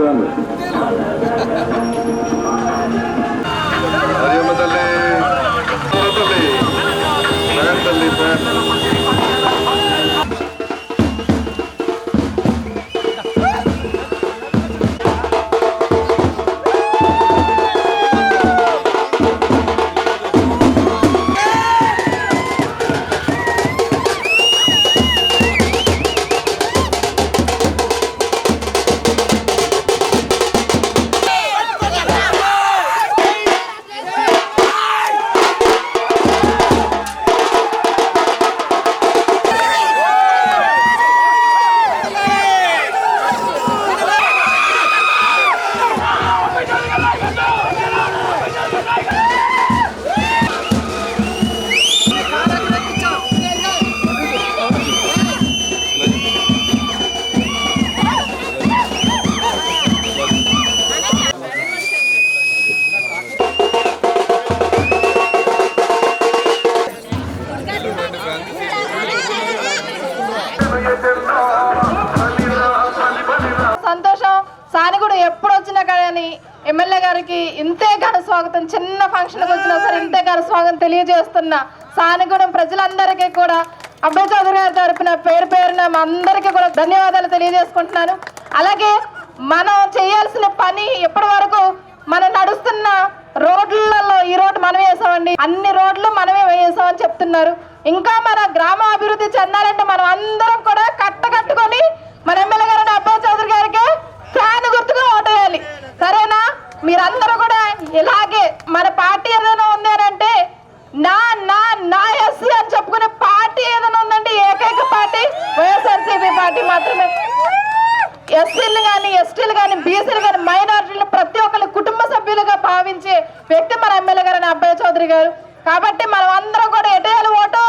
Fan తెలియజేస్తున్నా సానుగుణం ప్రజలందరికీ కూడా అబ్బాయి చౌదరి గారి తరపున పేరు పేరున మా అందరికీ కూడా ధన్యవాదాలు తెలియజేసుకుంటున్నాను. అలాగే మనం చేయాల్సిన పని ఇప్పటి వరకు మనం నడుస్తున్న రోడ్లలో ఈ రోడ్డు మనమే వేసామండి. అన్ని రోడ్లు మనమే వేసామని చెప్తున్నారు. ఇంకా మన గ్రామ అభివృద్ధి చెందాలంటే మనం అందరం కూడా కట్ట కట్టుకొని మన ఎమ్మెల్యే గారు అబ్బాయి చౌదరి గారికి ఫ్యాన్ గుర్తుగా ఓటేయాలి సరేనా? మీరందరూ కూడా ఇలాగే మన పార్టీ ఏదైనా ఉంది అంటే నా నా నా ఎస్సీ అని చెప్పుకునే పార్టీ ఏదైనా ఉందంటే ఏకైక పార్టీ? వైఎస్ఆర్సీపీ పార్టీ మాత్రమే. ఎస్సీలు కానీ ఎస్టీలు కానీ బీసీలు కానీ మైనారిటీలు ప్రతి ఒక్కరి కుటుంబ సభ్యులుగా భావించే వ్యక్తి మన ఎమ్మెల్యే గారు అబ్బాయి చౌదరి గారు. కాబట్టి మన అందరం కూడా ఎటేయాలి ఓటు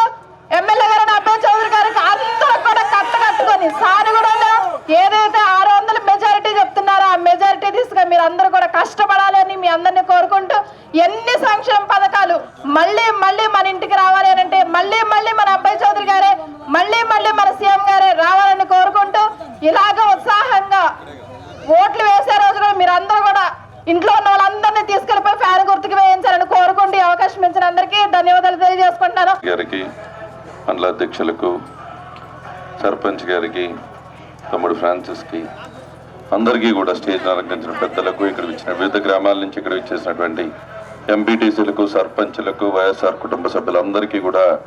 ఎమ్మెల్యే గారు అబ్బాయి చౌదరి గారికి అందరం కూడా కట్ట కట్టుకొని సానుగూడలో ఏదైతే ఆరు వందల మెజారిటీ చెప్తున్నారో ఆ మెజారిటీ తీసుకుని మీరు అందరూ కూడా కష్టపడాలని మీ అందరినీ కోరుకుంటూ ఎన్ని సంక్షేమ పథకాలు మళ్ళీ మన ఇంటికి రావాలి అని అంటే మళ్ళీ మళ్ళీ మన అబ్బాయి చౌదరి గారే మళ్ళీ మళ్ళీ మన సీఎం గారే రావాలని కోరుకుంటూ ఇలాగ ఉత్సాహంగా ఓట్లు వేసే రోజు కూడా మీరు అందరూ కూడా ఇంట్లో ఉన్న వాళ్ళందరినీ తీసుకెళ్ళిపోయి ఫ్యాన్ గుర్తుకు వేయించాలని కోరుకుంటూ అవకాశం ఇచ్చిన అందరికీ ధన్యవాదాలు తెలియజేసుకుంటున్నాను. గారికి మండల అధ్యక్షులకు సర్పంచ్ గారికి తమ్ముడు ఫ్రాన్సిస్కి అందరికీ కూడా స్టేజ్ అలంకరించిన పెద్దలకు ఇక్కడ ఇచ్చిన వివిధ గ్రామాల నుంచి ఇక్కడ ఇచ్చేసినటువంటి ఎంపీటీసీలకు సర్పంచ్లకు వైఎస్ఆర్ కుటుంబ సభ్యులందరికీ కూడా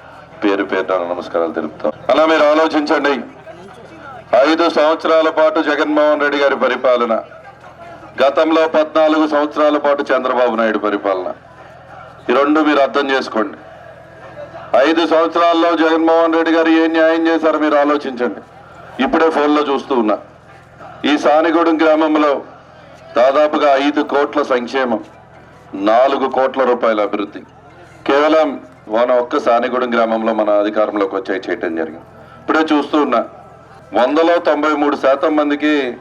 పేరు పేరున నమస్కారాలు తెలుపుతాం. అలా మీరు ఆలోచించండి. ఐదు సంవత్సరాల పాటు జగన్మోహన్ రెడ్డి గారి పరిపాలన గతంలో పద్నాలుగు సంవత్సరాల పాటు చంద్రబాబు నాయుడు పరిపాలన. ఈ రెండు మీరు అర్థం చేసుకోండి. ఐదు సంవత్సరాల్లో జగన్మోహన్ రెడ్డి గారు ఏం న్యాయం చేశారో మీరు ఆలోచించండి. ఇప్పుడే ఫోన్లో చూస్తూ ఉన్నా. ఈ సానిగూడెం గ్రామంలో దాదాపుగా ఐదు కోట్ల సంక్షేమం నాలుగు కోట్ల రూపాయల అభివృద్ధి. కేవలం మన ఒక్క సానిగూడెం గ్రామంలో మన అధికారంలోకి వచ్చాయి చేయటం జరిగింది. ఇప్పుడే చూస్తూ ఉన్నా వందలో తొంభై మూడు శాతం మందికి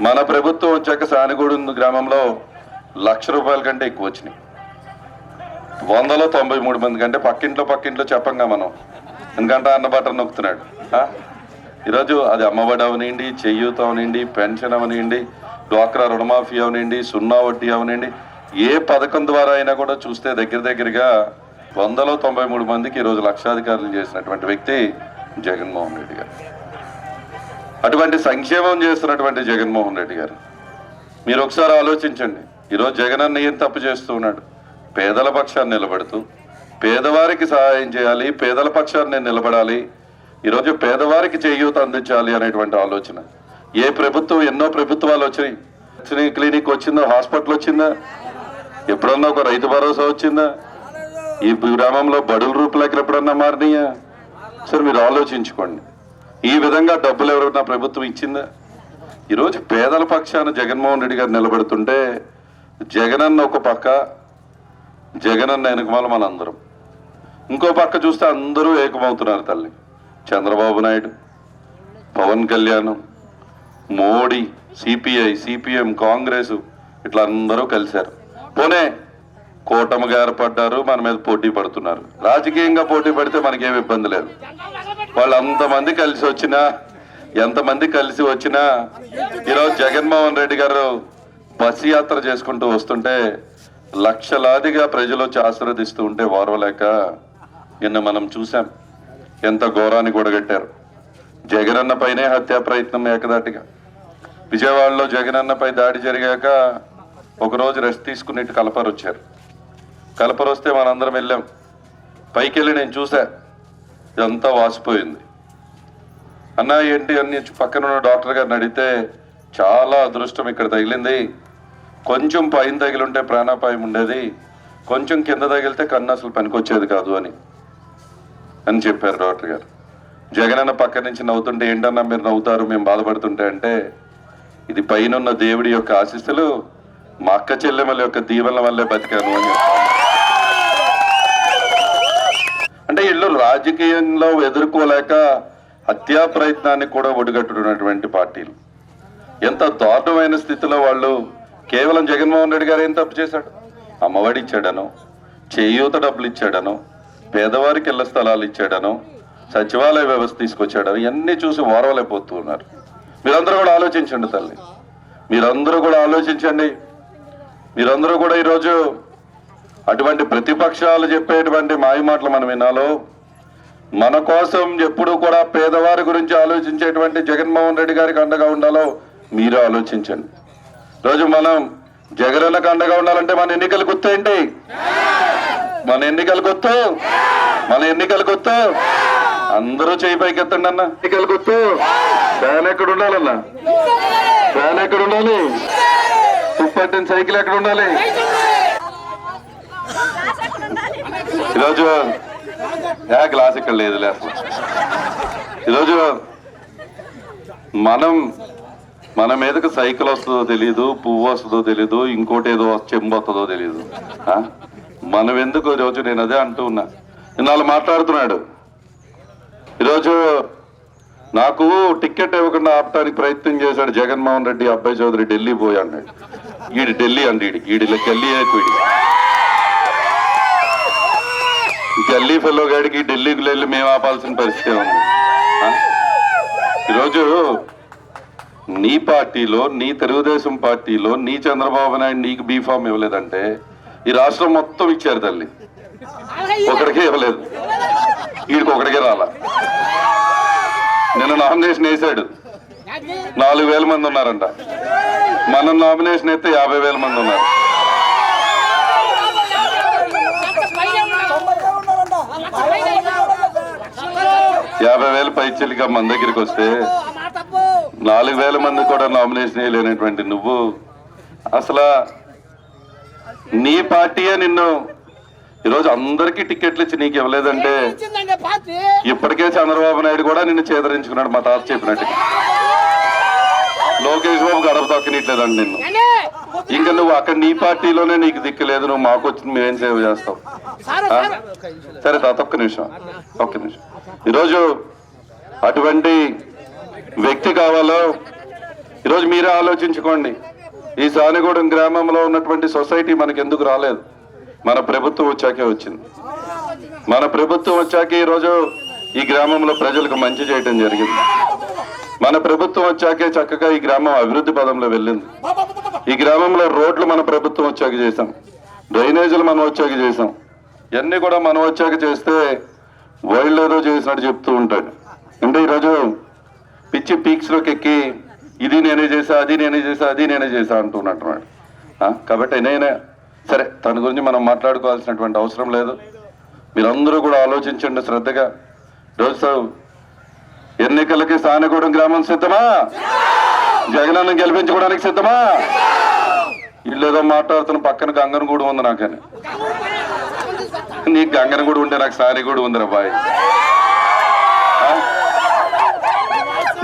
మన ప్రభుత్వం వచ్చాక సానిగూడెం గ్రామంలో లక్ష రూపాయల కంటే ఎక్కువ వచ్చినాయి. వందలో తొంభై మూడు మంది కంటే పక్కింట్లో పక్కింట్లో చెప్పంగా మనం. ఎందుకంటే అన్న బటన్ నొక్కుతున్నాడు. ఈరోజు అది అమ్మఒడి అవనివ్వండి చెయ్యూత అవనివ్వండి పెన్షన్ అవనివ్వండి డ్వాక్రా రుణమాఫీ అవనివ్వండి సున్నా వడ్డీ అవనివ్వండి ఏ పథకం ద్వారా అయినా కూడా చూస్తే దగ్గర దగ్గరగా వందలో తొంభై మూడు మందికి ఈరోజు లక్షాధికారులు చేసినటువంటి వ్యక్తి జగన్మోహన్ రెడ్డి గారు. అటువంటి సంక్షేమం చేస్తున్నటువంటి జగన్మోహన్ రెడ్డి గారు. మీరు ఒకసారి ఆలోచించండి. ఈరోజు జగన్ అన్న ఏం తప్పు చేస్తూ ఉన్నాడు? పేదల పక్షాన్ని నిలబడుతూ పేదవారికి సహాయం చేయాలి పేదల పక్షాన్ని నిలబడాలి ఈరోజు పేదవారికి చేయూత అందించాలి అనేటువంటి ఆలోచన. ఏ ప్రభుత్వం ఎన్నో ప్రభుత్వాలు వచ్చినాయి. క్లినిక్ వచ్చిందా హాస్పిటల్ వచ్చిందా? ఎప్పుడన్నా ఒక రైతు భరోసా వచ్చిందా? ఈ గ్రామంలో బడుల రూపులకి ఎప్పుడన్నా మారినాయా? సరే మీరు ఆలోచించుకోండి. ఈ విధంగా డబ్బులు ఎవరైనా ప్రభుత్వం ఇచ్చిందా? ఈరోజు పేదల పక్షాన జగన్మోహన్ రెడ్డి గారు నిలబెడుతుంటే జగనన్న ఒక పక్క జగనన్న వెనుకమాల మనందరం. ఇంకో పక్క చూస్తే అందరూ ఏకమవుతున్నారు తల్లి. చంద్రబాబు నాయుడు పవన్ కళ్యాణ్ మోడీ సిపిఐ సిపిఎం కాంగ్రెస్ ఇట్లా అందరూ కలిశారు. పోనే కూటమిగా ఏర్పడ్డారు మన మీద పోటీ పడుతున్నారు. రాజకీయంగా పోటీ పడితే మనకేం ఇబ్బంది లేదు. వాళ్ళు అంతమంది కలిసి వచ్చినా ఎంతమంది కలిసి వచ్చినా ఈరోజు జగన్మోహన్ రెడ్డి గారు బస్సు యాత్ర చేసుకుంటూ వస్తుంటే లక్షలాదిగా ప్రజలు వచ్చి ఆశీర్వదిస్తూ ఉంటే ఓర్వలేక నిన్న మనం చూసాం ఎంత ఘోరాన్ని కూడగట్టారు జగనన్న పైనే హత్యా ప్రయత్నం ఏకదాటిగా. విజయవాడలో జగనన్నపై దాడి జరిగాక ఒకరోజు రెస్ట్ తీసుకుని ఇటు కలపరు వచ్చారు. కలపరు వస్తే మనందరం వెళ్ళాం. పైకి వెళ్ళి నేను చూసా ఇదంతా వాసిపోయింది. అన్న ఏంటి అని పక్కన ఉన్న డాక్టర్ గారిని అడిగితే చాలా అదృష్టం ఇక్కడ తగిలింది. కొంచెం పైన తగిలింటే ప్రాణాపాయం ఉండేది. కొంచెం కింద తగిలితే కన్ను అసలు పనికొచ్చేది కాదు అని. అని చెప్పారు డాక్టర్ గారు. జగనన్న పక్క నుంచి నవ్వుతుంటే ఏంటన్నా మీరు నవ్వుతారు? మేము బాధపడుతుంటే అంటే ఇది పైనున్న దేవుడి యొక్క ఆశీస్సులు మా అక్క చెల్లెమ్మల యొక్క దీవెనల వల్లే బతికాను అని అంటే వీళ్ళు రాజకీయంలో ఎదుర్కోలేక హత్యా ప్రయత్నాన్ని కూడా ఒడిగట్టున్నటువంటి పార్టీలు. ఎంత దారుణమైన స్థితిలో వాళ్ళు కేవలం జగన్మోహన్ రెడ్డి గారు ఏం తప్పు చేశాడు? అమ్మఒడి ఇచ్చాడనో చేయూత డబ్బులు ఇచ్చాడనో పేదవారికి ఇళ్ళ స్థలాలు ఇచ్చాడనో సచివాలయ వ్యవస్థ తీసుకొచ్చాడను ఇవన్నీ చూసి ఓరవలేకపోతూ ఉన్నారు మీరందరూ కూడా ఆలోచించండి తల్లి. మీరందరూ కూడా ఆలోచించండి. మీరందరూ కూడా ఈరోజు అటువంటి ప్రతిపక్షాలు చెప్పేటువంటి మాయమాటలు మనం వినాలో. మన కోసం ఎప్పుడు కూడా పేదవారి గురించి ఆలోచించేటువంటి జగన్మోహన్ రెడ్డి గారికి అండగా ఉండాలో మీరు ఆలోచించండి. రోజు మనం జగనన్నకు అండగా ఉండాలంటే మన ఎన్నికలు గుర్తేంటి మన ఎన్నికలు గుర్తు? మన ఎన్నికలు గుర్తు? అందరూ చేయి పైకెత్తండి అన్న. ఎన్నికలు గుర్తు? ఫ్యాన్ ఎక్కడ ఉండాలన్నా? ఫ్యాన్ ఎక్కడ ఉండాలి? తుప్పట్టిన సైకిల్ ఎక్కడ ఉండాలి? ఈరోజు ఏ గ్లాస్ ఇక్కడ లేదులే. అసలు ఈరోజు మనం మన మీదకి సైకిల్ వస్తుందో తెలియదు పువ్వు వస్తుందో తెలియదు ఇంకోటి ఏదో చెంబు వస్తుందో తెలియదు మనం ఎందుకు ఈరోజు నేను అదే అంటూ ఉన్నా. ఇన్నాళ్ళు మాట్లాడుతున్నాడు. ఈరోజు నాకు టికెట్ ఇవ్వకుండా ఆపడానికి ప్రయత్నం చేశాడు జగన్మోహన్ రెడ్డి అబ్బాయి చౌదరి ఢిల్లీ పోయి అన్నాడు. ఈడి ఢిల్లీ అండి ఈడికి ఈడి గల్లీ వీడి గల్లీ ఫెల్లో గాడికి ఢిల్లీకి వెళ్ళి మేము ఆపాల్సిన పరిస్థితి ఉంది? ఈరోజు నీ పార్టీలో నీ తెలుగుదేశం పార్టీలో నీ చంద్రబాబు నాయుడు నీకు బీఫామ్ ఇవ్వలేదంటే ఈ రాష్ట్రం మొత్తం ఇచ్చారు తల్లి. ఒకడికే ఇవ్వలేదు. వీడికి ఒకడికే రాలా. నిన్న నామినేషన్ వేశాడు నాలుగు వేల మంది ఉన్నారంట. మనం నామినేషన్ అయితే యాభై వేల మంది ఉన్నారు. యాభై వేల పైచలిగా మన దగ్గరికి వస్తే నాలుగు వేల మంది కూడా నామినేషన్ వేయలేనటువంటి నువ్వు. అసలు నీ పార్టీయే నిన్ను ఈరోజు అందరికీ టికెట్లు ఇచ్చి నీకు ఇవ్వలేదంటే ఇప్పటికే చంద్రబాబు నాయుడు కూడా నిన్ను చేదరించుకున్నాడు మా తాత చెప్పినట్టు. లోకేష్ బాబు గడప తొక్కనిట్లేదండి నిన్ను? ఇంకా నువ్వు అక్కడ నీ పార్టీలోనే నీకు దిక్కు లేదు నువ్వు మాకు వచ్చి మేమేం సేవ చేస్తావు సరే తాత ఒక్క నిమిషం ఒక్క నిమిషం. ఈరోజు అటువంటి వ్యక్తి కావాలో ఈరోజు మీరే ఆలోచించుకోండి. ఈ సానిగూడెం గ్రామంలో ఉన్నటువంటి సొసైటీ మనకి ఎందుకు రాలేదు? మన ప్రభుత్వం వచ్చాకే వచ్చింది. మన ప్రభుత్వం వచ్చాక ఈరోజు ఈ గ్రామంలో ప్రజలకు మంచి చేయటం జరిగింది. మన ప్రభుత్వం వచ్చాకే చక్కగా ఈ గ్రామం అభివృద్ధి పదంలో వెళ్ళింది. ఈ గ్రామంలో రోడ్లు మన ప్రభుత్వం వచ్చాక చేసాం డ్రైనేజీలు మనం వచ్చాక చేసాం ఇవన్నీ కూడా మనం వచ్చాక చేస్తే వరల్డ్ ఏదో చేసినట్టు చెప్తూ ఉంటాడు. అంటే ఈరోజు పిచ్చి పీక్స్లోకి ఎక్కి ఇది నేనే చేసా అది నేనే చేసా అది నేనే చేసా అంటున్నట్టున్నాడు కాబట్టి నేనే సరే తన గురించి మనం మాట్లాడుకోవాల్సినటువంటి అవసరం లేదు. మీరందరూ కూడా ఆలోచించండి శ్రద్ధగా. రోజు ఎన్నికలకి సానగూడెం గ్రామం సిద్ధమా? జగనన్న గెలిపించుకోవడానికి సిద్ధమా? వీళ్ళు ఏదో మాట్లాడుతున్న పక్కన గంగన కూడా ఉంది నాకని. నీకు గంగన కూడా ఉంటే నాకు సాని కూడా ఉందిరా బాయ్.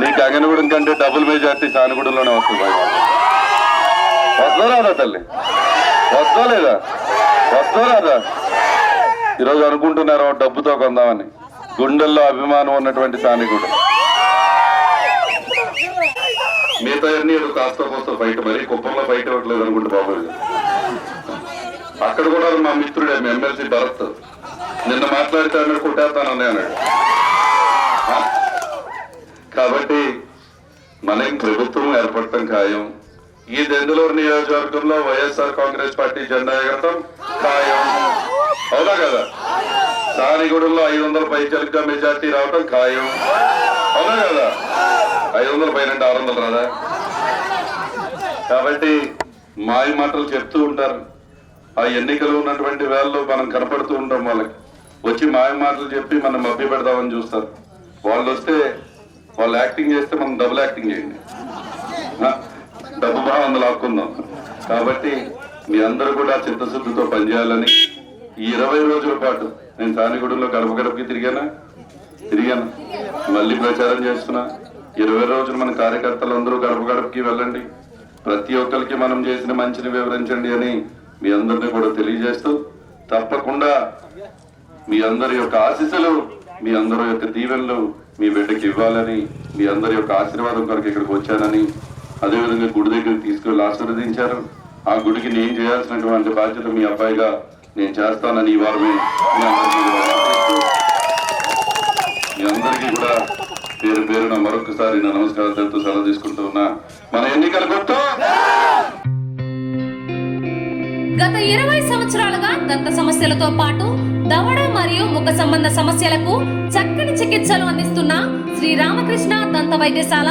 నీ గంగనగూడెం కంటే డబుల్ మెజార్టీ సానిగూడెంలోనే వస్తుంది బాయ్. వద్దా రాదా తల్లి? వస్తా లేదా వద్దా రాదా ఈరోజు అనుకుంటున్నారు డబ్బుతో కొందామని? గుండెల్లో అభిమానం ఉన్నటువంటి సానిగూడెం మిగతా అన్ని కాస్త కోస్త బయట మరి కుప్పంలో బయట ఇవ్వట్లేదు అనుకుంటే బాబు. అక్కడ కూడా మా మిత్రుడే మీ ఎమ్మెల్సీ భరత్. నిన్న మాట్లాడితే అన్నాడు కొట్టేస్తానని అన్నాడు. కాబట్టి మనం ప్రభుత్వం ఏర్పడటం ఖాయం? ఈ దెందులూరు నియోజకవర్గంలో వైఎస్ఆర్ కాంగ్రెస్ పార్టీ జెండా ఎగరటం ఖాయం. అవునా కదా? సానిగూడెంలో ఐదు వందల పైచలుగా మెజార్టీ రావటం ఖాయం. అవునా కదా? ఐదు వందల పైన ఆరు వందలు రాదా? కాబట్టి మాయ మాటలు చెప్తూ ఉంటారు. ఆ ఎన్నికలు ఉన్నటువంటి వేళలో మనం కనపడుతూ ఉంటాం వాళ్ళకి. వచ్చి మాయ మాటలు చెప్పి మనం మభ్య పెడదామని చూస్తారు. వాళ్ళు వస్తే వాళ్ళు యాక్టింగ్ చేస్తే మనం డబుల్ యాక్టింగ్ చేయండి. డబ్బు బాగా అందులాక్కుందాం కాబట్టి మీ అందరూ కూడా చిత్తశుద్ధితో పనిచేయాలని ఈ ఇరవై రోజుల పాటు నేను సానిగూడెంలో గడప గడపకి తిరిగానా? తిరిగాను. మళ్ళీ ప్రచారం చేస్తున్నా. ఇరవై రోజులు మన కార్యకర్తలు అందరూ గడప గడపకి వెళ్ళండి. ప్రతి ఒక్కరికి మనం చేసిన మంచిని వివరించండి అని మీ అందరినీ కూడా తెలియజేస్తూ తప్పకుండా మీ అందరి యొక్క ఆశీస్సులు మీ అందరి యొక్క దీవెనలు మీ బిడ్డకి ఇవ్వాలని మీ అందరి యొక్క ఆశీర్వాదం కొరకు ఇక్కడికి వచ్చానని అదేవిధంగా గుడి దగ్గరికి తీసుకెళ్ళి ఆశీర్వదించారు ఆ గుడికి నేను చేయాల్సినటువంటి బాధ్యత మీ అబ్బాయిగా నేను చేస్తానని ఈ వారమే మీ అందరికీ కూడా పేరు పేరున మరొకసారి నా నమస్కారం సెలవు తీసుకుంటూ ఉన్నా. మన ఎన్నికల గుర్తు? గత ఇరవై సంవత్సరాలుగా దంత సమస్యలతో పాటు దవడ మరియు ముఖ సంబంధ సమస్యలకు చక్కని చికిత్సలు అందిస్తున్న శ్రీ రామకృష్ణ దంత వైద్యశాల